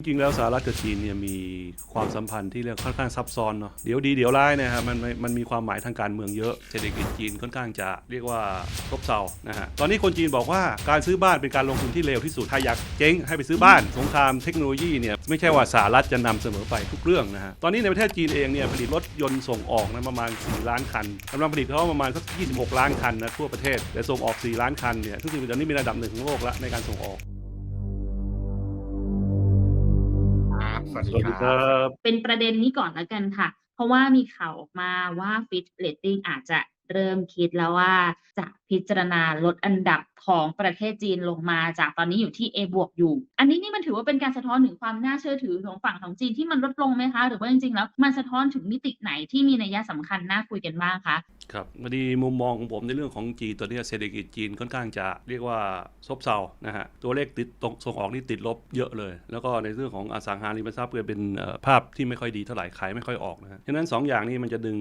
จริงๆแล้วสหรัฐกับจีนเนี่ยมีความสัมพันธ์ที่เรียกค่อนข้างซับซ้อนเนาะเดี๋ยวดีเดี๋ยวร้ายนยครับมันมันมีความหมายทางการเมืองเยอะเศรษฐกิจจีนค่อนข้างจะเรียกว่าซบเซานะฮะตอนนี้คนจีนบอกว่าการซื้อบ้านเป็นการลงทุนที่เลวที่สุดถ้าอยากเจ๊งให้ไปซื้อบ้าน สงครามเทคโนโลยีเนี่ยไม่ใช่ว่าสหรัฐจะนำเสมอไปทุกเรื่องนะฮะตอนนี้ในประเทศจีนเองเนี่ยผลิตรถยนต์ส่งออกนะประมาณ 4 ล้านคันกำลังผลิตเขาประมาณสัก 26 ล้านคันนะทั่วประเทศแต่ส่งออก 4 ล้านคันเนี่ยซึ่งตอนนี้มีระดับหนึ่งของโลกละในการส่งออก สวัสสดีวัสดีคครัรับบเป็นประเด็นนี้ก่อนแล้วกันค่ะ เพราะว่ามีข่าวออกมาว่า Fitch Rating อาจจะเริ่มคิดแล้วว่าจะพิจารณาลดอันดับของประเทศจีนลงมาจากตอนนี้อยู่ที่ A บวกอยู่ อันนี้นี่มันถือว่าเป็นการสะท้อนถึงความน่าเชื่อถือของฝั่งของจีนที่มันลดลงไหมคะ หรือว่าจริงๆ แล้วมันสะท้อนถึงมิติไหนที่มีนัยสำคัญน่าคุยกันบ้างคะ ครับพอดีมุมมองของผมในเรื่องของจีนตอนนี้เศรษฐกิจจีนค่อนข้างจะเรียกว่าซบเซานะฮะ ตัวเลขติดตกส่งออกนี่ติดลบเยอะเลย แล้วก็ในเรื่องของอสังหาริมทรัพย์ก็เป็นภาพที่ไม่ค่อยดีเท่าไหร่ ขายไม่ค่อยออกนะฮะฉะนั้นสองอย่างนี้มันจะดึง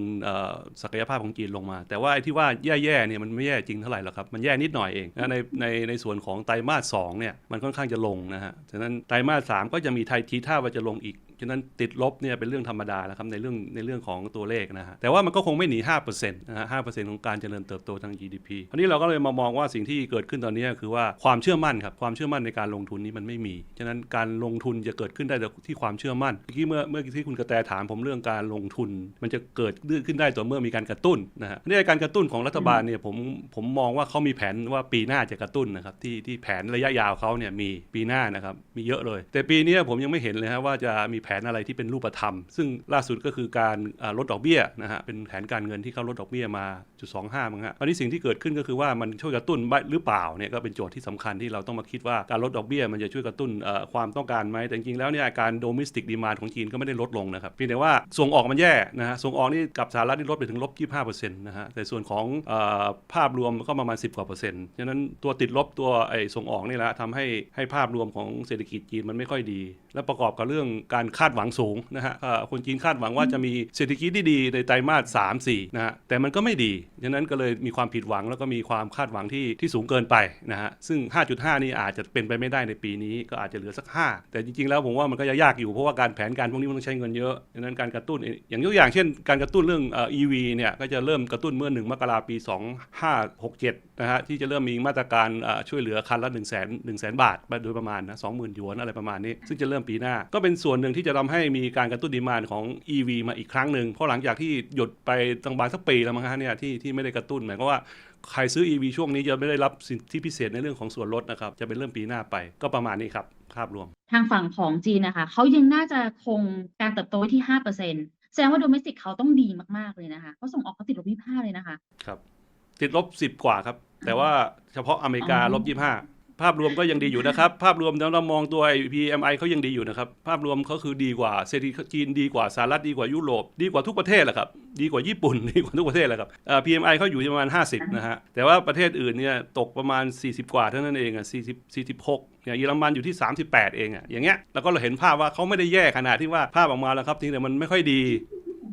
ศักยภาพของจีนลงมา แต่ว่าไอ้ที่ว่าแย่ๆเนี่ยมันไม่แย่จริงเท่าไหร่หรอกครับ มันแย่นิดหน่อยเองนะในในในส่วนของไตรมาสสองเนี่ยมันค่อนข้างจะลงนะฮะฉะนั้นไตรมาสสามก็จะมีไทยทีท่าว่าจะลงอีก ฉะนั้นติดลบเนี่ยเป็นเรื่องธรรมดาแล้วครับในเรื่องในเรื่องของตัวเลขนะฮะแต่ว่ามันก็คงไม่หนี5%นะฮะ5%ของการเจริญเติบโตทาง GDP คราวนี้เราก็เลยมามองว่าสิ่งที่เกิดขึ้นตอนนี้คือว่าความเชื่อมั่นครับความเชื่อมั่นในการลงทุนนี้มันไม่มี ฉะนั้นการลงทุนจะเกิดขึ้นได้ที่ความเชื่อมั่นเมื่อกี้เมื่อเมื่อกี้ที่คุณกระแตถามผมเรื่องการลงทุน มันจะเกิดขึ้นได้ต่อเมื่อมีการกระตุ้นนะฮะนี่การกระตุ้นของรัฐบาลเนี่ยผมผมมองว่าเขามีแผนว่าปีหน้าจะกระตุ้นนะครับที่ที่แผนระยะยาวเขาเนี่ยมีปีหน้านะครับมีเยอะเลย แต่ปีนี้ผมยังไม่เห็นเลยฮะว่าจะมีแผนอะไรที่เป็นรูปธรรม ซึ่งล่าสุดก็คือการลดดอกเบี้ยนะฮะเป็นแผนการเงินที่เขาลดดอกเบี้ยมาจุดสองห้ามั้งฮะอันนี้สิ่งที่เกิดขึ้นก็คือว่ามันช่วยกระตุ้นหรือเปล่าเนี่ยก็เป็นโจทย์ที่สำคัญที่เราต้องมาคิดว่าการลดดอกเบี้ยมันจะช่วยกระตุ้นความต้องการไหมแต่จริงแล้วเนี่ยการโดมิสติกดีมานของจีนก็ไม่ได้ลดลงนะครับเพียงแต่ว่าส่งออกมันแย่นะฮะส่งออกนี่กับสหรัฐนี่ลดไปถึงลบ25%นะฮะแต่ส่วนของออภาพรวมก็ประมาณ 10กว่าเปอร์เซ็นต์ฉะนั้นตัวติดลบตัวไอ้ส่งออกนี่แหละทำให้ให้ภาพรวมของเศรษฐกิจจีนมันไม่ค่อยดี และประกอบกับเรื่องการคาดหวังสูงนะฮะคนจีนคาดหวังว่าจะมีเศรษฐกิจที่ดีในไตรมาส3 4นะฮะแต่มันก็ไม่ดีฉะนั้นก็เลยมีความผิดหวังแล้วก็มีความคาดหวังที่ที่สูงเกินไปนะฮะซึ่ง 5.5 นี่อาจจะเป็นไปไม่ได้ในปีนี้ก็อาจจะเหลือสัก 5 แต่จริงๆ แล้วผมว่ามันก็จะยากอยู่เพราะว่าการแผนการพวกนี้มันต้องใช้เงินเยอะฉะนั้นการกระตุ้นอย่างยกอย่างเช่น การกระตุ้นเรื่องเอ่อ EV เนี่ยก็จะเริ่มกระตุ้นเมื่อ 1 มกราปี 2567 นะฮะที่จะเริ่มมีมาตรการช่วยเหลือคันละ 1 0 0 0 0 0 0 0 บาทโดยประมาณนะ20,000หยวนอะไรประมาณนี้ ซึ่งจะเริ่มปีหน้าก็เป็นส่วนหนึ่งที่จะทำให้มีการกระตุ้นดีมานของ EV มาอีกครั้งหนึ่งเพราะหลังจากที่หยุดไปตั้งบานสักปีแล้วมั้งฮะเนี่ยที่ที่ไม่ได้กระตุ้นหมายความว่าใครซื้อ EV ช่วงนี้จะไม่ได้รับสิทธิพิเศษในเรื่องของส่วนลดนะครับ จะเป็นเริ่มปีหน้าไปก็ประมาณนี้ครับภาพรวม ทางฝั่งของจีนนะคะเขายังน่าจะคงการเติบโตไว้ที่ 5%แสดงว่าโดเมสติกเขาต้องดีมากๆเลยนะคะเขาส่งออกเขาติดลบ25เลยนะคะ ครับ ติดลบ 10 กว่าครับ แต่ว่าเฉพาะอเมริกาอ๋อลบ25 ภาพรวมก็ยังดีอยู่นะครับ ภาพรวมเราเรามองตัวไอ้ PMI เขายังดีอยู่นะครับ ภาพรวมเขาคือดีกว่าเศรษฐกิจจีนดีกว่าสหรัฐดีกว่ายุโรปดีกว่าทุกประเทศแหละครับ ดีกว่าญี่ปุ่นดีกว่าทุกประเทศแหละครับเอ่อ PMI เขาอยู่ที่ประมาณ 50 นะฮะ แต่ว่าประเทศอื่นเนี่ยตกประมาณ 40 กว่าเท่านั้นเองอะ40 46เนี่ยเยอรมันอยู่ที่ 38 เองอะอย่างเงี้ย แล้วก็เราเห็นภาพว่าเขาไม่ได้แย่ขนาดที่ว่าภาพออกมาแล้วครับทีแต่มันไม่ค่อยดี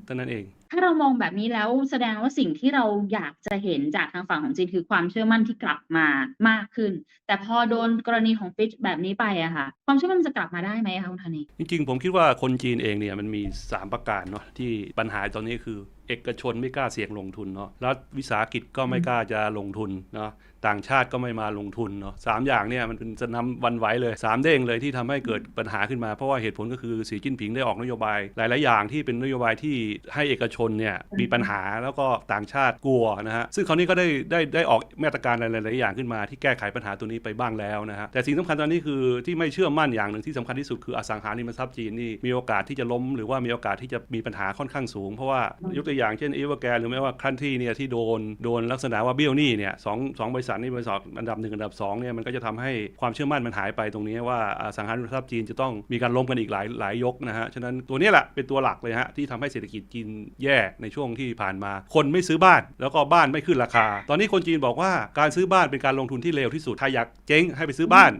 เท่านั้นเอง ถ้าเรามองแบบนี้แล้วแสดงว่าสิ่งที่เราอยากจะเห็นจากทางฝั่งของจีนคือความเชื่อมั่นที่กลับมามากขึ้น แต่พอโดนกรณีของฟิชแบบนี้ไปอะค่ะ ความเชื่อมั่นมันจะกลับมาได้ไหมคะคุณธนีจริงๆ ผมคิดว่าคนจีนเองเนี่ยมันมี 3 ประการเนาะที่ปัญหาตอนนี้คือเอกชนไม่กล้าเสี่ยงลงทุนเนาะ รัฐวิสาหกิจก็ไม่กล้าจะลงทุนเนาะ ต่างชาติก็ไม่มาลงทุนเนาะสามอย่างเนี่ยมันเป็นจะนำวันไหวเลยสามเด้งเลยที่ทำให้เกิดปัญหาขึ้นมา เพราะว่าเหตุผลก็คือสีจิ้นผิงได้ออกนโยบาย หลาย ๆ อย่างที่เป็นนโยบายที่ให้เอกชนเนี่ยมีปัญหาแล้วก็ต่างชาติกลัวนะฮะซึ่งคราวนี้ก็ได้ได้ได้ออกมาตรการหลาย ๆ อย่างขึ้นมา ที่แก้ไขปัญหาตัวนี้ไปบ้างแล้วนะฮะแต่สิ่งสำคัญตอนนี้คือที่ไม่เชื่อมั่นอย่างหนึ่งที่สำคัญที่สุดคืออสังหาริมทรัพย์จีนนี่มีโอกาสที่จะล้มหรือว่ามีโอกาสที่จะมีปัญหาค่อนข้างสูง เพราะว่ายกตัวอย่างเช่นเอเวอร์แกรหรือไม่ว่าคันที่เนี่ยที่โดนโดนลักษณะว่าเบี้ยวหนี้เนี่ยสองสองบริษัทนี่บริษัทอันดับหนึ่งอันดับสองเนี่ยมันก็จะทำให้ความเชื่อมั่นมันหายไปตรงนี้ว่าสังหาริมทรัพย์จีนจะต้องมีการล้มกันอีกหลายหลายยกนะฮะฉะนั้นตัวนี้แหละเป็นตัวหลักเลยฮะที่ทำให้เศรษฐกิจจีนแย่ในช่วงที่ผ่านมา คนไม่ซื้อบ้าน แล้วก็บ้านไม่ขึ้นราคา ตอนนี้คนจีนบอกว่าการซื้อบ้านเป็นการลงทุนที่เลวที่สุดใครอยากเจ๊งให้ไปซื้อบ้าน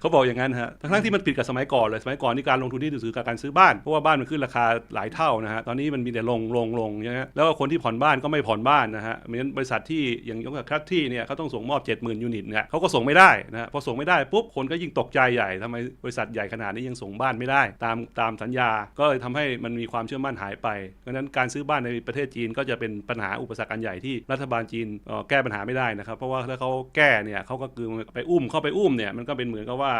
เขาบอกอย่างนั้นฮะทั้งที่มันผิดกับสมัยก่อนเลยสมัยก่อนนี่การลงทุนที่ดีที่สุดคือการซื้อบ้านเพราะว่าบ้านมันขึ้นราคาหลายเท่านะฮะตอนนี้มันมีแต่ลงลงลงนะฮะแล้วก็คนที่ผ่อนบ้านก็ไม่ผ่อนบ้านนะฮะเหมือนบริษัทที่อย่างยกกับคัตที่เนี่ยเขาต้องส่งมอบ 70,000 ยูนิตเนี่ยเขาก็ส่งไม่ได้นะพอส่งไม่ได้ปุ๊บคนก็ยิ่งตกใจใหญ่ทำไมบริษัทใหญ่ขนาดนี้ยังส่งบ้านไม่ได้ ตามตามสัญญาก็เลยทำให้มันมีความเชื่อมั่นหายไปเพราะฉะนั้นการซื้อบ้านในประเทศจีนก็จะเป็นปัญหาอุปสรรคอันใหญ่ที่รัฐบาลจีนแก้ปัญหาไม่ได้นะครับ เพราะว่าถ้าเขาแก้เนี่ยเขาก็คือไปอุ้มเข้าไปอุ้มเนี่ยมันก็เป็นเหมือนกับว่า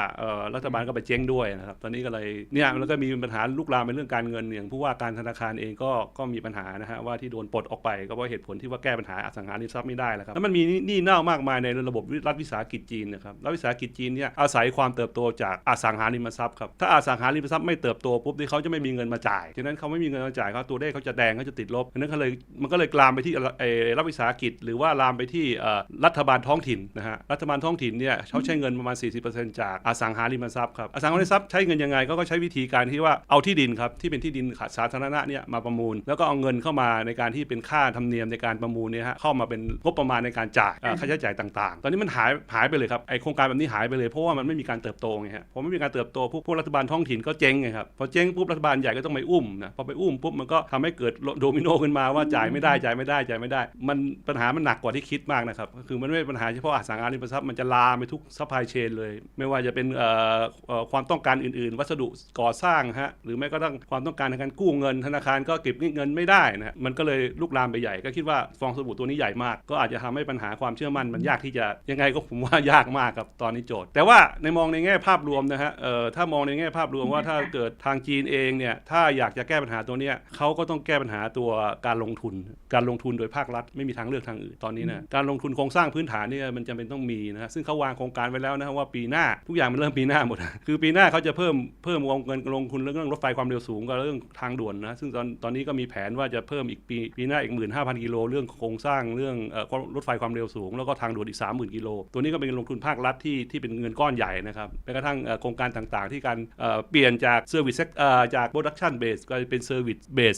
รัฐบาลก็ไปเจ๊งด้วยนะครับตอนนี้ก็เลยเนี่ยมันก็มีปัญหาลุกลามเป็นเรื่องการเงินอย่างผู้ว่าการธนาคารเองก็ก็มีปัญหานะฮะว่าที่โดนปลดออกไปก็เพราะเหตุผลที่ว่าแก้ปัญหาอสังหาริมทรัพย์ไม่ได้แล้วครับแล้วมันมีหนี้เน่ามากมายในระบบรัฐวิสาหกิจจีนนะครับรัฐวิสาหกิจจีนเนี่ยอาศัยความเติบโตจากอสังหาริมทรัพย์ครับถ้าอสังหาริมทรัพย์ไม่เติบโตปุ๊บนี่เขาจะไม่มีเงินมาจ่ายฉะนั้นเขาไม่มีเงินมาจ่ายเขาตัวเลขเขาจะแดงเขาจะติดลบฉะนั้นเขาเลยมันก็เลยลามไปที่รัฐวิสาหกิจ หรือว่าลามไปที่รัฐบาลท้องถิ่นนะฮะรัฐบาลท้องถิ่นเนี่ยเขาใช้เงินประมาณ 40%จากอสังหาริมทรัพย์ครับอสังหาริมทรัพย์ใช้เงินยังไงก็ใช้วิธีการที่ว่าเอาที่ดินครับที่เป็นที่ดินสาธารณะเนี่ยมาประมูล แล้วก็เอาเงินเข้ามาในการที่เป็นค่าธรรมเนียมในการประมูลเนี่ยฮะเข้ามาเป็นงบประมาณในการจ่ายคาใช้จ่ายต่างๆ ตอนนี้มันหายหายไปเลยครับไอโครงการแบบนี้หายไปเลยเพราะว่ามันไม่มีการเติบโตไงฮะพอไม่มีการเติบโตพวกพวกรัฐบาลท้องถิ่นก็เจ๊งไงครับพอเจ๊งปุ๊บรัฐบาลใหญ่ก็ต้องไปอุ้มนะพอไปอุ้มปุ๊บมันก็ทำให้เกิดโดมิโนขึ้นมาว่าจ่ายไม่ได้จ่ายไม่ได้จ่ายไม่ได้ มันปัญหามันหนักกว่าที่คิดมากนะครับก็คือมันไม่ปัญหาเฉพาะอสังหาริมทรัพย์มันจะลามไปทุกซัพพลายเชนเลย ไม่ว่าจะเป็นเอ่อความต้องการอื่น ๆ วัสดุก่อสร้างฮะหรือไม่ก็ต้องความต้องการในการกู้เงิน ธนาคารก็เก็บเงินไม่ได้นะมันก็เลยลุกลามไปใหญ่ก็คิดว่าฟองสบู่ตัวนี้ใหญ่มาก ก็อาจจะทำให้ปัญหาความเชื่อมั่นมันยากที่จะยังไงก็ผมว่ายากมากครับตอนนี้โจทย์ แต่ว่าในมองในแง่ภาพรวมนะฮะเอ่อถ้ามองในแง่ภาพรวมว่าถ้าเกิดทางจีนเองเนี่ยถ้าอยากจะแก้ปัญหาตัวเนี้ยเขาก็ต้องแก้ปัญหาตัวการลงทุน การลงทุนโดยภาครัฐไม่มีทางเลือกทางอื่นตอนนี้นะการลงทุนโครงสร้างพื้นฐานเนี่ยมันจำเป็นต้องมีนะฮะซึ่งเขาวางโครงการไว้แล้วนะฮะว่าปีหน้าทุกอย่างมันเริ่มปีหน้าหมด คือปีหน้าเขาจะเพิ่มเพิ่มวงเงินลงทุนเรื่องรถไฟความเร็วสูงกับเรื่องทางด่วนนะซึ่งตอนตอนนี้ก็มีแผนว่าจะเพิ่มอีกปีปีหน้าอีกหมื่นห้าพันกิโลเรื่องโครงสร้างเรื่องเอ่อรถไฟความเร็วสูงแล้วก็ทางด่วนอีกสามหมื่นกิโล ตัวนี้ก็เป็นลงทุนภาครัฐที่ที่เป็นเงินก้อนใหญ่นะครับแม้กระทั่งเอ่อโครงการต่างๆ ที่การเอ่อเปลี่ยนจากเซอร์วิสจากโปรดักชันเบสก็เป็นเซอร์วิสเบส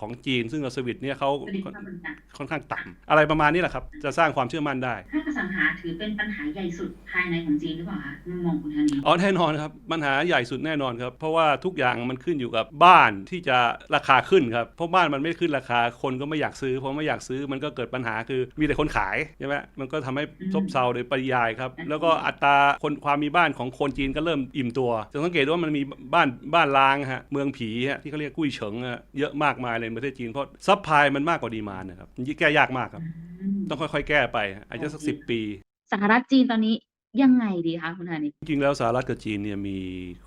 ของจีน ซึ่งเซอร์วิสเนี่ยเขาผลิตภัณฑ์ต่างค่อนข้างต่ำอะไรประมาณนี้แหละครับ จะสร้างความเชื่อมั่นได้ๆถ้าอสังหาถือเป็นปัญหาใหญ่สุดภายในของจีนหรือเปล่าคะมุมมองคุณธนีอ๋อแน่นอนครับปัญหาใหญ่สุดแน่นอนครับเพราะว่าทุกอย่างมันขึ้นอยู่กับบ้านที่จะราคาขึ้นครับเพราะบ้านมันไม่ขึ้นราคาคนก็ไม่อยากซื้อเพราะไม่อยากซื้อมันก็เกิดปัญหาคือมีแต่คนขายใช่ไหมมันก็ทำให้ซบเซาโดยปริยายครับ แล้วก็อัตราคนความมีบ้านของคนจีนก็เริ่มอิ่มตัว จะสังเกตว่ามันมีบ้านบ้านล้างฮะเมืองผีฮะที่เขาเรียกกุ้ยเฉิงอะเยอะมากมายเลยในประเทศจีนเพราะซัพพลายมันมากกว่าดีมานนะครับมันแก้ยากมากครับอืมต้องค่อยๆ แก้ไป อาจจะสักสิบปี สหรัฐจีนตอนนี้ ยังไงดีคะคุณธนีจริงๆแล้วสหรัฐกับจีนเนี่ยมี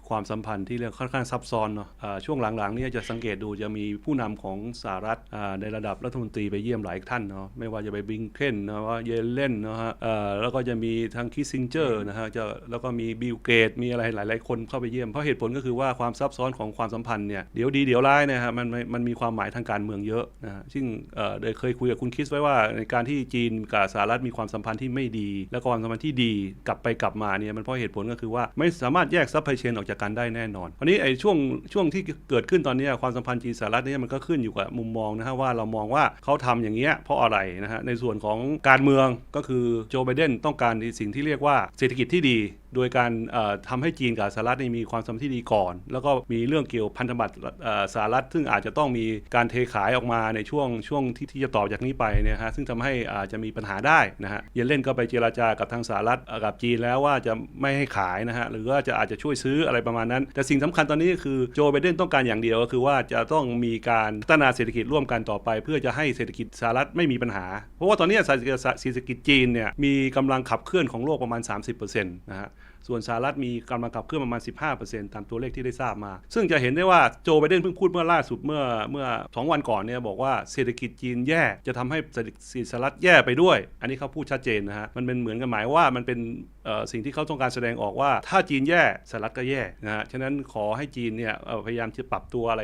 ความสัมพันธ์ที่เรียกค่อนข้างซับซ้อนเนาะอ่าช่วงหลังๆเนี่ยจะสังเกตดูจะมีผู้นำของสหรัฐในระดับรัฐมนตรีไปเยี่ยมหลายท่านเนาะไม่ว่าจะไปบิงเคนนะว่าเยเลนนะฮะแล้วก็จะมีทางคิสซิงเจอร์นะฮะจะแล้วก็มีบิลเกตมีอะไรหลาย ๆ คนเข้าไปเยี่ยมเพราะเหตุผลก็คือว่าความซับซ้อนของความสัมพันธ์เนี่ยเดี๋ยวดีเดี๋ยวร้ายนะฮะมันมันมีความหมายทางการเมืองเยอะนะฮะซึ่งเออได้เคยคุยกับคุณคิสไว้ว่าในการที่จีนกับสหรัฐมีความสัมพันธ์ที่ไม่ดี แล้วก็ความสัมพันธ์ที่ดีกลับไปกลับมาเนี่ยมันเพราะเหตุผลก็คือว่าไม่สามารถแยกซัพพลายเชนออกจากกันได้แน่นอนคราวนี้ไอ้ช่วงช่วงที่เกิดขึ้นตอนนี้ความสัมพันธ์จีนสหรัฐเนี่ยมันก็ขึ้นอยู่กับมุมมองนะฮะว่าเรามองว่าเขาทำอย่างเงี้ยเพราะอะไรนะฮะในส่วนของการเมืองก็คือโจไบเดนต้องการในสิ่งที่เรียกว่าเศรษฐกิจที่ดีโดยการเอ่อทำให้จีนกับสหรัฐมีความสัมพันธ์ที่ดีก่อน แล้วก็มีเรื่องเกี่ยวพันธบัตรสหรัฐ ซึ่งอาจจะต้องมีการเทขายออกมาในช่วงช่วงที่ที่จะต่อจากนี้ไปเนี่ยฮะซึ่งทำให้อาจจะมีปัญหาได้นะฮะเยนเล่นก็ไปเจราจากับทางสหรัฐกับจีนแล้วว่าจะไม่ให้ขายนะฮะหรือว่าจะอาจจะช่วยซื้ออะไรประมาณนั้น แต่สิ่งสำคัญตอนนี้ก็คือโจไบเดนต้องการอย่างเดียวก็คือว่าจะต้องมีการพัฒนาเศรษฐกิจร่วมกันต่อไป เพื่อจะให้เศรษฐกิจสหรัฐไม่มีปัญหา เพราะว่าตอนนี้เศรษฐกิจจีนเนี่ยมีกำลังขับเคลื่อนของโลกประมาณ 30%นะฮะ ส่วนสหรัฐมีกำลังขับเคลื่อนประมาณ 15%ตามตัวเลขที่ได้ทราบมา ซึ่งจะเห็นได้ว่าโจไบเดนเพิ่งพูดเมื่อล่าสุดเมื่อเมื่อ 2 วันก่อนเนี่ยบอกว่าเศรษฐกิจจีนแย่จะทำให้เศรษฐกิจสหรัฐแย่ไปด้วย อันนี้เขาพูดชัดเจนนะฮะมันเป็นเหมือนกันหมายว่ามันเป็น สิ่งที่เขาต้องการแสดงออกว่า ถ้าจีนแย่สหรัฐก็แย่นะฮะฉะนั้นขอให้จีนเนี่ยพยายามจะปรับตัวอะไร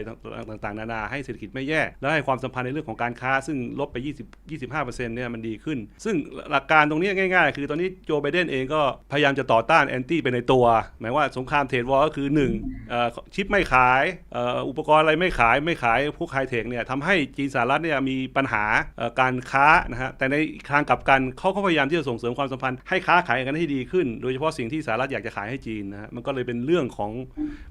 ต่างๆ นานาให้เศรษฐกิจไม่แย่ และให้ความสัมพันธ์ในเรื่องของการค้าซึ่งลบไป 20 25%เนี่ยมันดีขึ้น ซึ่งหลักการตรงนี้ง่าย ๆ คือตอนนี้โจไบเดนเองก็พยายามจะต่อต้านแอนตี้ไปในตัวหมายว่าสงครามเทรดวอร์ก็คือหนึ่งชิปไม่ขายอุปกรณ์อะไรไม่ขายไม่ขายพวกไฮเทคเนี่ยทำให้จีนสหรัฐเนี่ยมีปัญหาการค้านะฮะแต่ในทางกลับกันเขาก็พยายามที่จะส่งเสริมความสัมพันธ์ให้ค้าขายกันให้ดีขึ้น โดยเฉพาะสิ่งที่สหรัฐอยากจะขายให้จีนนะฮะมันก็เลยเป็นเรื่องของ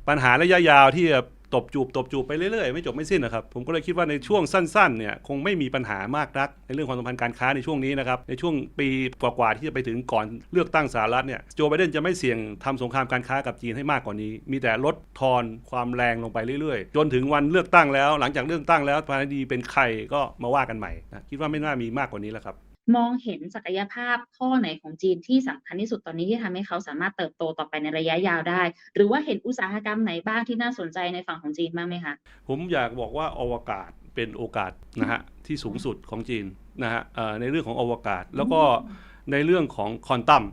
ปัญหาระยะยาวที่จะตบจูบตบจูบไปเรื่อยๆ ไม่จบไม่สิ้นนะครับ ผมก็เลยคิดว่าในช่วงสั้นๆเนี่ยคงไม่มีปัญหามากนัก ในเรื่องความสัมพันธ์การค้าในช่วงนี้นะครับ ในช่วงปีกว่าๆที่จะไปถึงก่อนเลือกตั้งสหรัฐเนี่ยโจไบเดนจะไม่เสี่ยงทำสงครามการค้ากับจีนให้มากกว่านี้ มีแต่ลดทอนความแรงลงไปเรื่อยๆ จนถึงวันเลือกตั้งแล้ว หลังจากเลือกตั้งแล้วประธานาธิบดีเป็นใครก็มาว่ากันใหม่นะคิดว่าไม่น่ามีมากกว่านี้แล้วครับ มองเห็นศักยภาพข้อไหนของจีนที่สำคัญที่สุดตอนนี้ที่ทำให้เขาสามารถเติบโตต่อไปในระยะยาวได้ หรือว่าเห็นอุตสาหกรรมไหนบ้างที่น่าสนใจในฝั่งของจีนบ้างไหมคะผมอยากบอกว่าอวกาศเป็นโอกาสนะฮะที่สูงสุดของจีนนะฮะเอ่อในเรื่องของอวกาศ แล้วก็ในเรื่องของควอนตัม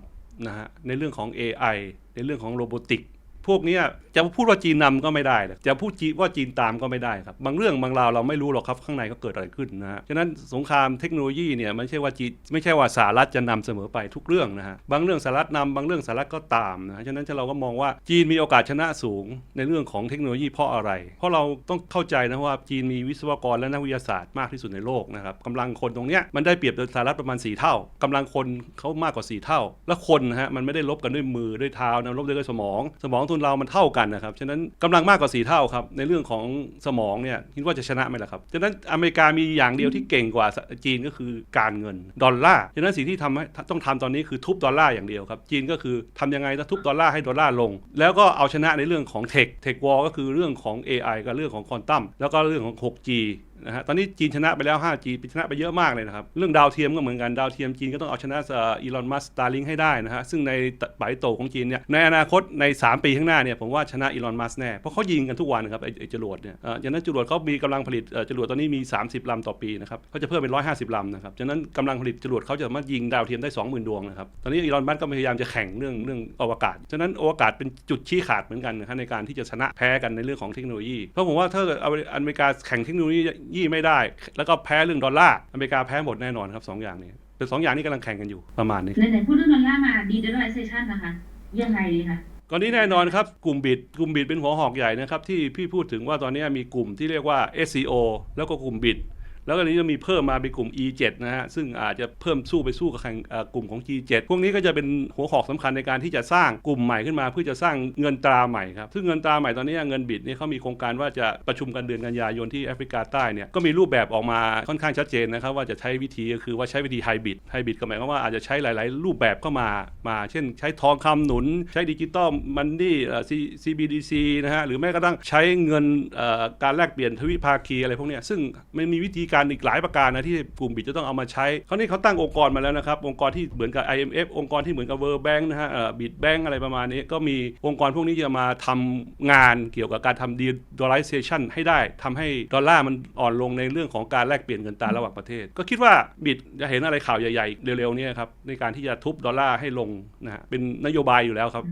นะฮะในเรื่องของ AI ในเรื่องของโรบอติก พวกนี้จะพูดว่าจีนนำก็ไม่ได้ จะพูดว่าจีนตามก็ไม่ได้ครับ บางเรื่องบางราวเราไม่รู้หรอกครับข้างในก็เกิดอะไรขึ้นนะฮะฉะนั้นสงครามเทคโนโลยีเนี่ยไม่ใช่ว่าจีไม่ใช่ว่าสหรัฐจะนำเสมอไปทุกเรื่องนะฮะบางเรื่องสหรัฐนำบางเรื่องสหรัฐก็ตามนะฮะฉะนั้นเราก็มองว่าจีนมีโอกาสชนะสูงในเรื่องของเทคโนโลยีเพราะอะไร เพราะเราต้องเข้าใจนะว่าจีนมีวิศวกรและนักวิทยาศาสตร์มากที่สุดในโลกนะครับกำลังคนตรงเนี้ยมันได้เปรียบสหรัฐประมาณ 4 เท่ากำลังคนเขามากกว่า 4 เท่า และคนนะฮะมันไม่ได้ลบกันด้วยมือด้วยเท้านะลบด้วยสมอง สมองทุนเรามันเท่ากันนะครับ ฉะนั้นกำลังมากกว่า 4 เท่าครับ ในเรื่องของสมองเนี่ยคิดว่าจะชนะไหมล่ะครับ ฉะนั้นอเมริกามีอย่างเดียวที่เก่งกว่าจีนก็คือการเงินดอลลาร์ ฉะนั้นสิ่งที่ทำให้ต้องทำตอนนี้คือทุบดอลลาร์อย่างเดียวครับ จีนก็คือทำยังไงถ้าทุบดอลลาร์ให้ดอลลาร์ลง แล้วก็เอาชนะในเรื่องของเทค เทควอลก็คือเรื่องของ AI กับเรื่องของควอนตัม แล้วก็เรื่องของ 6G นะฮะตอนนี้จีนชนะไปแล้ว 5G ชนะไปเยอะมากเลยนะครับ เรื่องดาวเทียมก็เหมือนกันดาวเทียมจีนก็ต้องเอาชนะอีลอนมัสตาร์ลิงให้ได้นะฮะซึ่งในปลายโตของจีนเนี่ยในอนาคตใน 3 ปีข้างหน้าเนี่ยผมว่าชนะอีลอนมัสแน่เพราะเขายิงกันทุกวันนะครับไอ้จรวดเนี่ยอ่าฉะนั้นจรวดเขามีกำลังผลิตจรวดตอนนี้มี 30ลำต่อปีนะครับเขาจะเพิ่มเป็น 150ลำนะครับฉะนั้นกำลังผลิตจรวดเขาจะสามารถยิงดาวเทียมได้ 20,000 ดวงนะครับตอนนี้อีลอนมัสก็พยายามจะแข่งเรื่องเรื่องอวกาศฉะนั้นอวกาศเป็นจุดชี้ขาดเหมือนกันนะครับในการที่จะชนะแพ้กันในเรื่องของเทคโนโลยีเพราะผมว่าถ้าอเมริกาแข่งเทคโนโลยีไม่ได้ แล้วก็แพ้เรื่องดอลลาร์อเมริกาแพ้หมดแน่นอนครับสองอย่างนี้เป็นสองอย่างนี้กำลังแข่งกันอยู่ประมาณนี้ไหนๆพูดเรื่องดอลลาร์มา digitalization นะคะยังไงดีคะก่อนนี้แน่นอนครับ กลุ่มบิดกลุ่มบิดเป็นหัวหอกใหญ่นะครับที่พี่พูดถึงว่าตอนนี้มีกลุ่มที่เรียกว่า SEO แล้วก็กลุ่มบิด แล้วก็อันนี้จะมีเพิ่มมาเป็นกลุ่ม E7 นะฮะซึ่งอาจจะเพิ่มสู้ไปสู้กับแข่งกลุ่มของ G7 พวกนี้ก็จะเป็นหัวหอกสำคัญในการที่จะสร้างกลุ่มใหม่ขึ้นมา เพื่อจะสร้างเงินตราใหม่ครับซึ่งเงินตราใหม่ตอนนี้เงินบิดนี่เขามีโครงการว่าจะประชุมกันเดือนกันยายนที่แอฟริกาใต้เนี่ยก็มีรูปแบบออกมาค่อนข้างชัดเจนนะครับว่าจะใช้วิธีก็คือว่าใช้วิธีไฮบริดไฮบริดก็หมายความว่าอาจจะใช้หลาย ๆ รูปแบบเข้ามามา เช่น ใช้ทองคำหนุน ใช้ดิจิตอลมันนี่ CBDC นะฮะหรือแม้กระทั่งใช้เงินการแลกเปลี่ยนทวิภาคีอะไรพวกนี้ซึ่งมันมีวิธีการอีกหลายประการนะที่กลุ่มบิดจะต้องเอามาใช้คราวนี้เขาตั้งองค์กรมาแล้วนะครับ องค์กรที่เหมือนกับ IMF องค์กรที่เหมือนกับ World Bank นะฮะบิดแบงอะไรประมาณนี้ ก็มีองค์กรพวกนี้จะมาทำงานเกี่ยวกับการทำ de-dollarization ให้ได้ทำให้ดอลลาร์มันอ่อนลงในเรื่องของการแลกเปลี่ยนเงินตราระหว่างประเทศ ก็คิดว่าบิดจะเห็นอะไรข่าวใหญ่ๆ เร็วๆนี้ครับในการที่จะทุบดอลลาร์ให้ลงนะฮะเป็นนโยบายอยู่แล้วครับ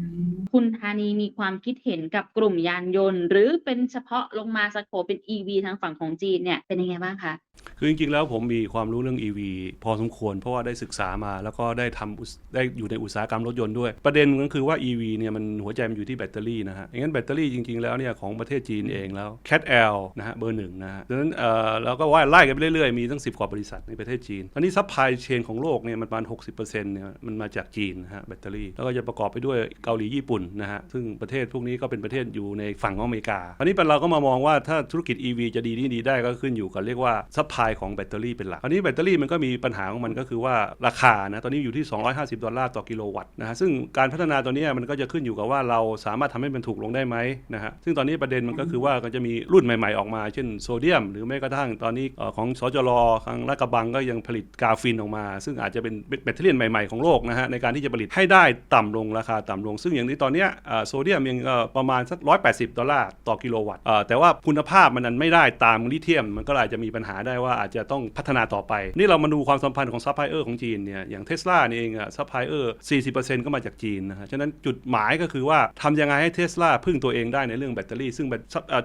คุณธานีมีความคิดเห็นกับกลุ่มยานยนต์ หรือเป็นเฉพาะลงมาสโคเป็น EV ทางฝั่งของจีนเนี่ยเป็นยังไงบ้างคะคือจริงๆแล้วผมมีความรู้เรื่อง EV พอสมควรเพราะว่าได้ศึกษามา แล้วก็ได้ทำได้อยู่ในอุตสาหกรรมรถยนต์ด้วย ประเด็นก็คือว่า EV เนี่ยมันหัวใจมันอยู่ที่แบตเตอรี่นะฮะงนั้นแบตเตอรี่จริงๆแล้วเนี่ยของประเทศจีนเองแล้ว Cat L นะฮะเบอร์หนึ่งนะฮะดังนั้นเอ่อเราก็ว่าไล่กันไปเรื่อยๆ มีตั้ง 10 กว่าบริษัทในประเทศจีนตอนนี้ซัพพลายเชนของโลกเนี่ยมันประมาณ 60%เนี่ยมันมาจากจีนนะฮะแบตเตอรี่แล้วก็จะประกอบไปด้วยเกาหลีญี่ปุ่นนะฮะซึ่งประเทศพวกนี้ก็เป็นประเทศอยู่ในฝั่งของอเมริกาอันนี้เราก็มามองว่าถ้าธุรกิจ EV จะดีนี่ดีได้ก็ขึ้นอยู่กับเรียกว่าซัพพลายของแบตเตอรี่เป็นหลักอันนี้แบตเตอรี่มันก็มีปัญหาของมันก็คือว่าราคานะตอนนี้อยู่ที่ 250 ดอลลาร์ต่อกิโลวัตต์นะฮะซึ่งการพัฒนาตัวนี้มันก็จะขึ้นอยู่กับว่าเราสามารถทำให้มันถูกลงได้ไหมนะฮะซึ่งตอนนี้ประเด็นมันก็คือว่าก็จะมีรุ่นใหม่ๆออกมา เช่นโซเดียม หรือแม้กระทั่งตอนนี้ของสจรทางลาดกระบังก็ยังผลิตกาฟินออกมา ซึ่งอาจจะเป็นแบตเตอรี่ใหม่ๆของโลกนะฮะในการที่จะผลิตให้ได้ต่ำลงราคาต่ำลง ซึ่งอย่างนี้ตอนนี้โซเดียมยังประมาณสัก 180 ดอลลาร์ต่อกิโลวัตต์แต่ว่าคุณภาพมันนั้นไม่ได้ตามลิเธียมมันก็อาจจะมีปัญหาได้ว่าอาจจะต้องพัฒนาต่อไป นี่เรามาดูความสัมพันธ์ของซัพพลายเออร์ของจีนเนี่ยอย่างเทสลาเองอะซัพพลายเออร์40%ก็มาจากจีนนะฮะฉะนั้นจุดหมายก็คือว่าทำยังไงให้เทสลาพึ่งตัวเองได้ในเรื่องแบตเตอรี่ ซึ่ง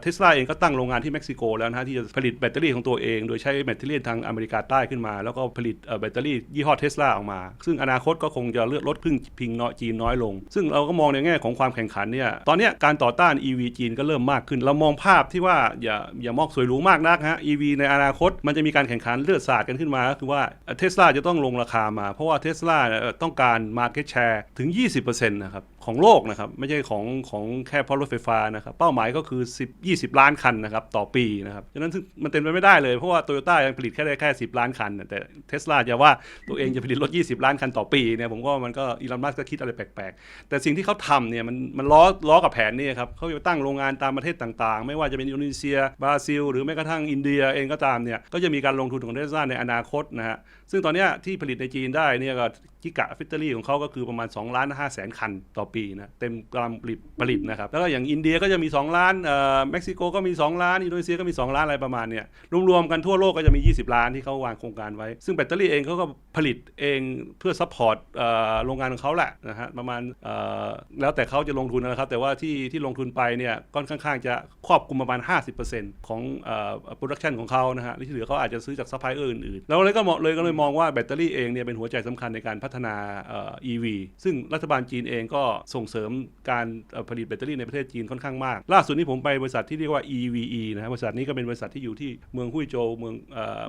เทสลาเองก็ตั้งโรงงานที่เม็กซิโกแล้วนะที่จะผลิตแบตเตอรี่ของตัวเอง โดยใช้แบตเตอรี่ทางอเมริกาใต้ขึ้นมา แล้วก็ผลิตแบตเตอรี่ยี่ห้อเทสลาออกมา ซึ่งอนาคตก็คงจะเลือกลดพึ่งพิงน้อยจีนน้อยลง ซึ่งเราก็มองในแง่ของความแข่งขันเนี่ยตอนนี้การต่อต้าน EV จีนก็เริ่มมากขึ้นเรามองภาพที่ว่าอย่าอย่ามองสวยหรูมากนักฮะ EV ในอนาคตมันจะมีการแข่งขันเลือดสาดกันขึ้นมาก็คือว่าเทสลาจะต้องลงราคามา เพราะว่าเทสลาต้องการมาร์เก็ตแชร์ถึง 20%นะครับของโลกนะครับไม่ใช่ของของแค่เพราะรถไฟฟ้านะครับเป้าหมายก็คือ 10 20 ล้านคันนะครับต่อปีนะครับฉะนั้นซึ่งมันเป็นไปไม่ได้เลยเพราะว่าโตโยต้ายังผลิตแค่ได้แค่ 10 ล้านคัน แต่เทสลาจะว่าตัวเองจะผลิตรถ 20 ล้านคันต่อปีเนี่ยผมก็มันก็อีลอนมัสก์ก็คิดอะไรแปลกๆ แต่สิ่งที่เขาทำเนี่ยมันมันล้อล้อกับแผนนี่ครับเขาจะตั้งโรงงานตามประเทศต่างๆ ไม่ว่าจะเป็นอินโดนีเซียบราซิล หรือแม้กระทั่งอินเดียเองก็ตามเนี่ยก็จะมีการลงทุนของเทสลาในอนาคตนะฮะซึ่งตอนเนี้ยที่ผลิตในจีนได้เนี่ยก็กิกะฟิตเตอรี่ของเขาก็คือประมาณ2ล้าน5แสนคันต่อปีนะเต็มกำลังผลิตผลิตนะครับแล้วก็อย่างอินเดียก็จะมี 2 ล้านเอ่อเม็กซิโกก็มี 2 ล้าน อินโดนีเซียก็มี 2 ล้านอะไรประมาณเนี่ยรวมๆกันทั่วโลกก็จะมี 20 ล้านที่เขาวางโครงการไว้ ซึ่งแบตเตอรี่เองเขาก็ผลิตเองเพื่อซัพพอร์ตเอ่อโรงงานของเขาแหละนะฮะประมาณเอ่อแล้วแต่เขาจะลงทุนนะครับ แต่ว่าที่ที่ลงทุนไปเนี่ยก็ค่อนข้างจะครอบคลุมประมาณ 50%ของเอ่อโปรดักชันของเขานะฮะที่เหลือเขาอาจจะซื้อจากซัพพลายเออร์อื่นๆแล้วเลยก็มองเลยก็เลยมองว่าแบตเตอรี่เองเนี่ยเป็นหัวใจสำคัญในการพัฒนาเอ่อ EV ซึ่งรัฐบาลจีนเองก็ส่งเสริมการผลิตแบตเตอรี่ในประเทศจีนค่อนข้างมาก ล่าสุดนี้ผมไปบริษัทที่เรียกว่า EVE นะฮะบริษัทนี้ก็เป็นบริษัทที่อยู่ที่เมืองหุ้ยโจวเมือง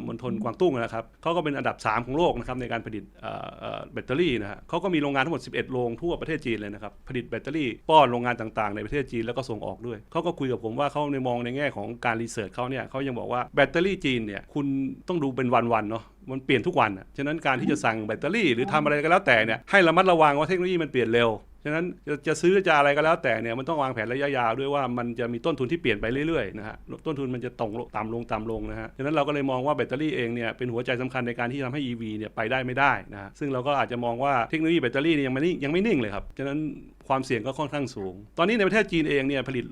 มณฑลกวางตุ้งนะครับเขาก็เป็นอันดับ 3 ของโลกนะครับในการผลิตแบตเตอรี่นะฮะเขาก็มีโรงงานทั้งหมด 11 โรงทั่วประเทศจีนเลยนะครับผลิตแบตเตอรี่ป้อนโรงงานต่างๆ ในประเทศจีนแล้วก็ส่งออกด้วยเขาก็คุยกับผมว่าเขาในมองในแง่ของการรีเสิร์ชเขาเนี่ยเขายังบอกว่าแบตเตอรี่จีนเนี่ยคุณต้องดูเป็นวันๆเนาะมันเปลี่ยนทุกวันอะฉะนั้นการที่จะสั่งแบตเตอรี่หรือทำอะไรก็แล้วแต่เนี่ยให้ระมัดระวังว่าเทคโนโลยีมันเปลี่ยนเร็ว ฉะนั้นจะจะซื้อจะอะไรก็แล้วแต่เนี่ยมันต้องวางแผนระยะยาวด้วยว่ามันจะมีต้นทุนที่เปลี่ยนไปเรื่อยๆนะฮะต้นทุนมันจะตงต่ำลงต่ำลงนะฮะฉะนั้นเราก็เลยมองว่าแบตเตอรี่เองเนี่ยเป็นหัวใจสำคัญในการที่ทำให้ EV เนี่ยไปได้ไม่ได้นะฮะซึ่งเราก็อาจจะมองว่าเทคโนโลยีแบตเตอรี่เนี่ยยังไม่นิ่งยังไม่นิ่งเลยครับฉะนั้นความเสี่ยงก็ค่อนข้างสูง ตอนนี้ในประเทศจีนเองเนี่ยผลิต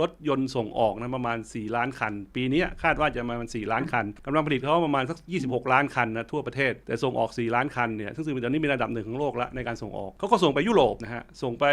รถยนต์ส่งออกนะประมาณ 4 ล้านคัน ปีนี้คาดว่าจะประมาณ 4 ล้านคันกำลังผลิตเขาประมาณสัก 26 ล้านคันนะทั่วประเทศ แต่ส่งออก 4 ล้านคันเนี่ยซึ่งตอนนี้เป็นระดับหนึ่งของโลกล้วในการส่งออกเขาก็ส่งไปยุโรปนะฮะส่งไป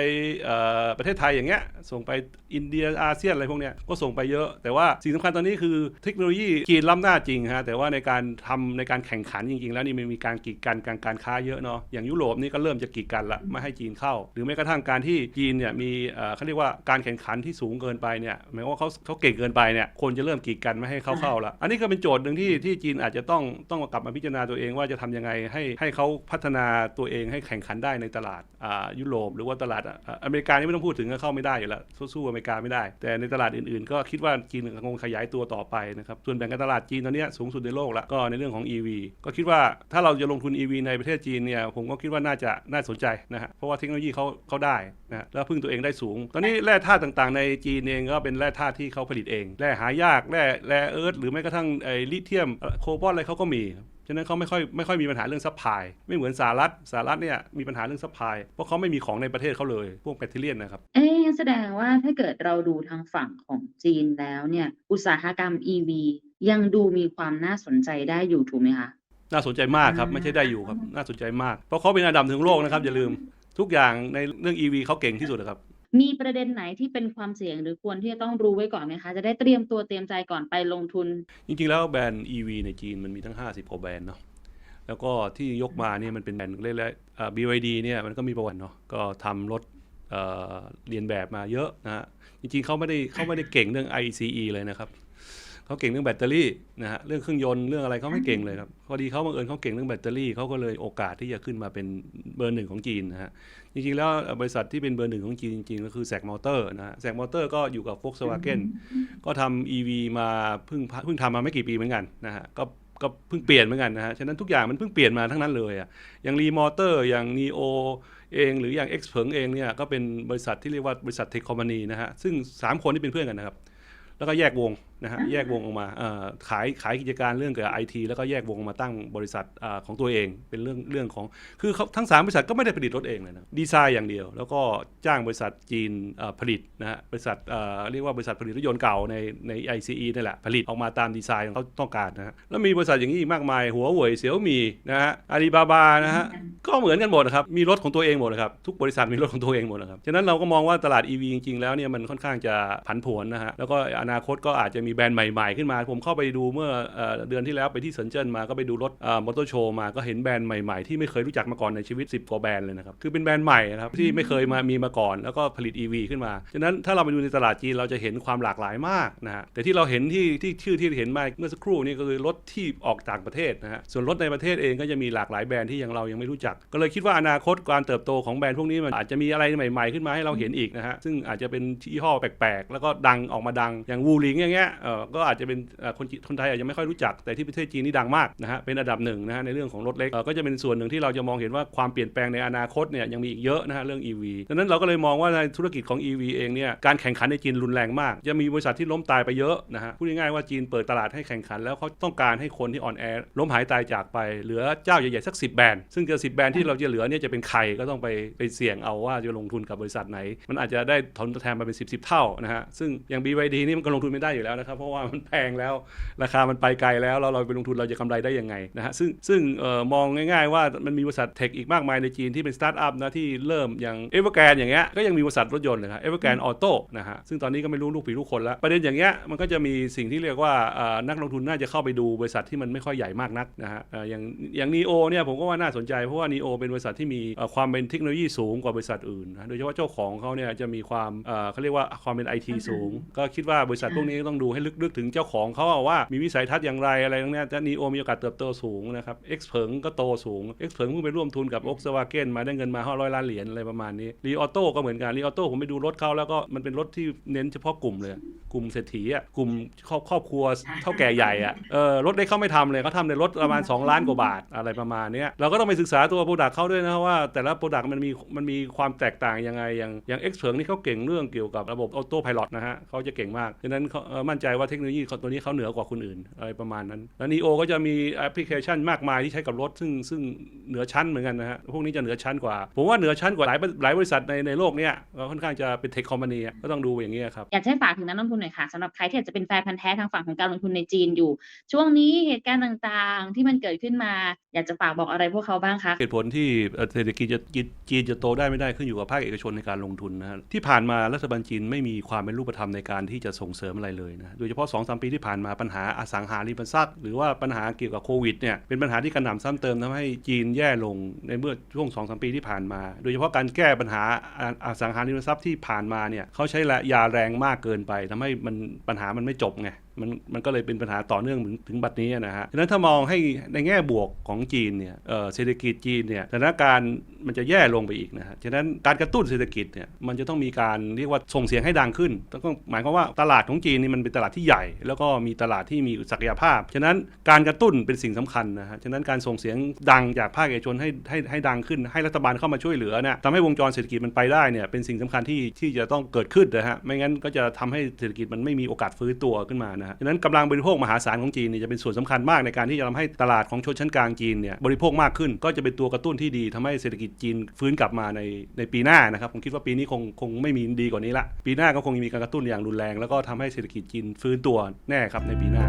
ประเทศไทยอย่างเงี้ยส่งไปอินเดียอาเซียนอะไรพวกเนี้ยก็ส่งไปเยอะ แต่ว่าสิ่งสำคัญตอนนี้คือเทคโนโลยีจีนล้ำหน้าจริงฮะแต่ว่าในการทำในการแข่งขันจริง ๆ แล้วนี่มันมีการกีดกันการการค้าเยอะเนาะอย่างยุโรปนี่ก็เริ่มจะกีดกันละไม่ให้จีนเข้าหรือแม้กระทั่งการที่จีนเนี่ยมีเขาเรียกว่าการแข่งขันที่สูงเกินไปเนี่ยหมายความว่าเขาเขาเก่งเกินไปเนี่ยคนจะเริ่มกีดกันไม่ให้เขาเข้าละอันนี้ก็เป็นโจทย์หนึ่งที่ที่จีนอาจจะต้องต้องกลับมาพิจารณาตัวเองว่าจะทำยังไงให้ให้เขาพัฒนาตัวเองให้แข่งขันได้ในตลาดยุโรปหรือว่าตลาดอเมริกานี่ไม่ต้องพูดถึงก็เข้าไม่ได้อยู่แล้วสู้อเมริกาไม่ได้ แต่ในตลาดอื่นๆ ก็คิดว่าจีนคงขยายตัวต่อไปนะครับส่วนแบ่งการตลาดจีนตอนนี้สูงสุดในโลกและก็ในเรื่องของ EV ก็คิดว่าถ้าเราจะลงทุน EV ในประเทศจีนเนี่ยผมก็คิดว่าน่าจะน่าสนใจนะฮะเพราะว่าเทคโนโลยีเขาเขาได้นะฮะแล้วพึ่งตัวเองได้สูง ตอนนี้แร่ธาตุต่างๆ ในจีนเองก็เป็นแร่ธาตุที่เขาผลิตเองแร่หายากแร่แร่เอิร์ธหรือแม้กระทั่งไอ้ลิเธียมเอ่อโคบอลอะไรเขาก็มีฉะนั้นเขาไม่ค่อยไม่ค่อยมีปัญหาเรื่องซัพพลายไม่เหมือนสหรัฐสหรัฐเนี่ยมีปัญหาเรื่องซัพพลายเพราะเขาไม่มีของในประเทศเขาเลย พวกแบคทีเรียนนะครับ เอ๊ะแสดงว่าถ้าเกิดเราดูทางฝั่งของจีนแล้วเนี่ยอุตสาหกรรม EV ยังดูมีความน่าสนใจได้อยู่ถูกไหมคะน่าสนใจมากครับอ่าไม่ใช่ได้อยู่ครับ น่าสนใจมาก เพราะเขาเป็นอันดับหนึ่งของโลกนะครับ อย่าลืม ทุกอย่างในเรื่อง EV เขาเก่งที่สุดนะครับ มีประเด็นไหนที่เป็นความเสี่ยงหรือควรที่จะต้องรู้ไว้ก่อนไหมคะ จะได้เตรียมตัวเตรียมใจก่อนไปลงทุน จริงๆ แล้วแบรนด์ EV ในจีนมันมีทั้ง 50กว่าแบรนด์เนาะแล้วก็ที่ยกมาเนี่ยมันเป็นแบรนด์เล็กๆอ่า BYD เนี่ยมันก็มีประวัติเนาะก็ทำรถเอ่อเรียนแบบมาเยอะนะฮะจริงๆเขาไม่ได้เขาไม่ได้เก่งเรื่อง ICE เลยนะครับ เขาเก่งเรื่องแบตเตอรี่นะฮะเรื่องเครื่องยนต์เรื่องอะไรเขาไม่เก่งเลยครับพอดีเขาบังเอิญเขาเก่งเรื่องแบตเตอรี่เขาก็เลยโอกาสที่จะขึ้นมาเป็นเบอร์หนึ่งของจีนนะฮะจริงๆแล้วบริษัทที่เป็นเบอร์หนึ่งของจีนจริงๆก็คือแซกมอเตอร์นะฮะแซกมอเตอร์ก็อยู่กับ Volkswagen ก็ทำ EV มาเพิ่งเพิ่งทำมาไม่กี่ปีเหมือนกันนะฮะก็ก็เพิ่งเปลี่ยนเหมือนกันนะฮะ ฉะนั้นทุกอย่างมันเพิ่งเปลี่ยนมาทั้งนั้นเลยอะ อย่างรีมอเตอร์ อย่าง Neo เอง หรืออย่าง X เผิงเองเนี่ยก็เป็นบริษัทที่เรียกว่าบริษัทเทคคอมพานีนะฮะ ซึ่ง 3 คนที่เป็นเพื่อนกันนะครับ แล้วก็แยกวงนะฮะแยกวงออกมาเอ่อขายขายกิจการเรื่องเกี่ยวกับไอทีแล้วก็แยกวงมาตั้งบริษัทอ่าของตัวเองเป็นเรื่องเรื่องของคือเขาทั้ง 3 บริษัทก็ไม่ได้ผลิตรถเองเลยนะดีไซน์อย่างเดียว แล้วก็จ้างบริษัทจีนเอ่อผลิตนะฮะบริษัทเอ่อเรียกว่าบริษัทผลิตรถยนต์เก่าในใน ICE นี่แหละผลิตออกมาตามดีไซน์ของเขาต้องการนะฮะแล้วมีบริษัทอย่างนี้อีกมากมายหัวเว่ยเสี่ยวมีนะฮะอาลีบาบานะฮะก็เหมือนกันหมดนะครับมีรถของตัวเองหมดนะครับทุกบริษัทมีรถของตัวเองหมดนะครับฉะนั้นเราก็มองว่าตลาด EV จริงๆแล้วเนี่ยมันค่อนข้างจะผันผวนนะฮะแล้วก็อนาคตก็อาจจะมีแบรนด์ใหม่ๆขึ้นมา ผมเข้าไปดูเมื่อเอ่อเดือนที่แล้วไปที่เซินเจิ้นมาก็ไปดูรถมอเตอร์โชว์มาก็เห็นแบรนด์ใหม่ๆ ที่ไม่เคยรู้จักมาก่อนในชีวิต 10 กว่าแบรนด์เลยนะครับ คือเป็นแบรนด์ใหม่นะครับที่ไม่เคยมามีมาก่อนแล้วก็ผลิต EV ขึ้นมา ฉะนั้นถ้าเราไปดูในตลาดจีนเราจะเห็นความหลากหลายมากนะฮะแต่ที่เราเห็นที่ที่ชื่อที่เห็นมาเมื่อสักครู่นี่ก็คือรถที่ออกต่างประเทศนะฮะส่วนรถในประเทศเองก็จะมีหลากหลายแบรนด์ที่ยังเรายังไม่รู้จัก ก็เลยคิดว่าอนาคตการเติบโตของแบรนด์พวกนี้มันอาจจะมีอะไรใหม่ ๆขึ้นมาให้เราเห็นอีกนะฮะซึ่งอาจจะเป็นยี่ห้อแปลกๆ แล้วก็ดังออกมาดังอย่างวูลิงอย่างเงี้ยเออก็อาจจะเป็นคนคนไทยอาจจะไม่ค่อยรู้จักแต่ที่ประเทศจีนนี่ดังมากนะฮะเป็นอันดับหนึ่งนะฮะในเรื่องของรถเล็กก็จะเป็นส่วนหนึ่งที่เราจะมองเห็นว่าความเปลี่ยนแปลงในอนาคตเนี่ยยังมีอีกเยอะนะฮะเรื่อง EV ดังนั้นเราก็เลยมองว่าในธุรกิจของ EV เองเนี่ยการแข่งขันในจีนรุนแรงมาก จะมีบริษัทที่ล้มตายไปเยอะนะฮะพูดง่ายๆว่าจีนเปิดตลาดให้แข่งขัน แล้วเขาต้องการให้คนที่อ่อนแอล้มหายตายจากไปเหลือเจ้าใหญ่ๆสัก 10 แบรนด์ซึ่งจะ10แบรนด์ที่เราจะเหลือเนี่ยจะเป็นใครก็ต้องไปไปเสี่ยงเอาว่าจะลงทุนกับบริษัทไหน มันอาจจะได้ผลตอบแทนมาเป็น 10 10 เท่านะฮะซึ่งอย่าง BYD นี่มันก็ลงทุนไม่ได้อยู่แล้วนะครับ เพราะว่ามันแพงแล้วราคามันไปไกลแล้วแล้วเราไปลงทุนเราจะกำไรได้ยังไงนะฮะซึ่งซึ่งออมองง่ายๆว่ามันมีบริษัทเทคอีกมากมายในจีนที่เป็นสตาร์ทอัพนะที่เริ่มอย่างเอเวอร์แกนอย่างเงี้ยก็ยังมีบริษัทรถยนต์เลยครับเอเวอร์แกนออโต้นะฮะซึ่งตอนนี้ก็ไม่รู้ลูกผีลูกคนแล้วประเด็นอย่างเงี้ยมันก็จะมีสิ่งที่เรียกว่านักลงทุนน่าจะเข้าไปดูบริษัทที่มันไม่ค่อยใหญ่มากนักนะฮะอย่างอย่างนีโอเนี่ยผมก็ว่าน่าสนใจเพราะว่านีโอเป็นบริษัทที่มีความเป็นเทคโนโลยีสูงกว่าบริษัทอื่นนะโดยเฉพาะเจ้าของเขาเนี่ยจะมีความเขาเรียกว่าความเป็นไอทีสูง ก็คิดว่าบริษัทพวกนี้ต้องดูให้ลึกๆถึงเจ้าของเขาว่ามีวิสัยทัศน์อย่างไรอะไรตรงเนี้ยจะนีโอมีโอกาสเติบโตสูงนะครับเอ็กซ์เพิงก็โตสูงเอ็กซ์เพิงเพิ่งไปร่วมทุนกับโอ k สวาเกนมาได้เงินมา 500 ล้านเหรียญอะไรประมาณนี้รีออโต้ก็เหมือนกันรีออโต้ผมไปดูรถเขาแล้วก็มันเป็นรถที่เน้นเฉพาะกลุ่มเลย กลุ่มเศรษฐีอะกลุ่มครอบครอบครัวเท่าแก่ใหญ่อะเออรถเล็กเขาไม่ทำเลยเขาทำในรถประมาณ 2 ล้านกว่าบาทอะไรประมาณเนี้ยเราก็ต้องไปศึกษาตัวโปรดักต์เขาด้วยนะว่าแต่ละโปรดักต์มันมีมันมีความแตกต่างยังไงอย่างอย่างเอ็กซ์เพิงนี่เขาเก่งเรื่องเกี่ยวกับระบบออโต้พายロนะฮะเขาจะเก่งมากดังนั้นเขาเอ่อมั่นใจว่าเทคโนโลยีเขาตัวนี้เขาเหนือกว่าคนอื่นอะไรประมาณนั้น แล้วนีโอก็จะมีแอปพลิเคชันมากมายที่ใช้กับรถ ซึ่งซึ่งเหนือชั้นเหมือนกันนะฮะพวกนี้จะเหนือชั้นกว่า ผมว่าเหนือชั้นกว่าหลายหลายบริษัทในในโลกเนี้ยก็ค่อนข้างจะเป็นเทคคอมพานีก็ต้องดูอย่างนี้ยครับอยากจะให้ฝากถึงนักลงทุนหน่อยค่ะสำหรับใครที่อาจจะเป็นแฟนพันธ์แท้ทางฝั่งของการลงทุนในจีนอยู่ ช่วงนี้เหตุการณ์ต่างๆ ที่มันเกิดขึ้นมา อยากจะฝากบอกอะไรพวกเขาบ้างคะเหตุผลที่เอ่อเศรษฐกิจจะจีนจีนจะโตได้ไม่ได้ขึ้นอยู่กับภาคเอกชนในการลงทุนนะฮะที่ผ่านมารัฐบาลจีนไม่มีความเป็นรูปธรรมในการที่จะส่งเสริมอะไรเลยนะโดยเฉพาะ2อสปีที่ผ่านมาปัญหาอสังหาริมทรัพย์หรือว่าปัญหาเกี่ยวกับโควิดเนี่ยเป็นปัญหาที่กระหน่ำซ้ำเติมทำให้จีนแย่ลงในเมื่อช่วง2อสปีที่ผ่านมา โดยเฉพาะการแก้ปัญหาอสังหาริมทรัพย์ที่ผ่านมาเนี่ยเขาใช้ยาแรงมากเกินไปทำให้มันปัญหามันไม่จบไง มันมันก็เลยเป็นปัญหาต่อเนื่องถึงถึงบัดนี้นะฮะฉะนั้นถ้ามองให้ในแง่บวกของจีนเนี่ยเศรษฐกิจจีนเนี่ยสถานการณ์มันจะแย่ลงไปอีกนะฮะฉะนั้นการกระตุ้นเศรษฐกิจเนี่ยมันจะต้องมีการเรียกว่าส่งเสียงให้ดังขึ้นต้องหมายความว่าตลาดของจีนนี่มันเป็นตลาดที่ใหญ่ แล้วก็มีตลาดที่มีศักยภาพ ฉะนั้นการกระตุ้นเป็นสิ่งสำคัญนะฮะฉะนั้นการส่งเสียงดังจากภาคเอกชนให้ให้ให้ดังขึ้น ให้รัฐบาลเข้ามาช่วยเหลือนี่ยทำให้วงจรเศรษฐกิจมันไปได้เนี่ยเป็นสิ่งสำคัญที่ที่จะต้องเกิดขึ้นนะฮะไม่งั้นก็จะทำให้เศรษฐกิจมันไม่มีโอกาสฟื้นตัวขึ้นมานะฮะฉะนั้นกำลังบริโภคมหาศาลของจีนเนี่ยจะเป็นส่วนสำคัญมากในการที่จะทำให้ตลาดของชนชั้นกลางจีนเนี่ยบริโภคมากขึ้นก็จะเป็นตัวกระตุ้นที่ดีทำให้เศรษฐกิจจีนฟื้นกลับมาในในปีหน้านะครับผมคิดว่าปีนี้คงคงไม่มีดีกว่านี้ละ ปีหน้าก็คงมีการกระตุ้นอย่างรุนแรง แล้วก็ทำให้เศรษฐกิจจีนฟื้นตัวแน่ครับในปีหน้า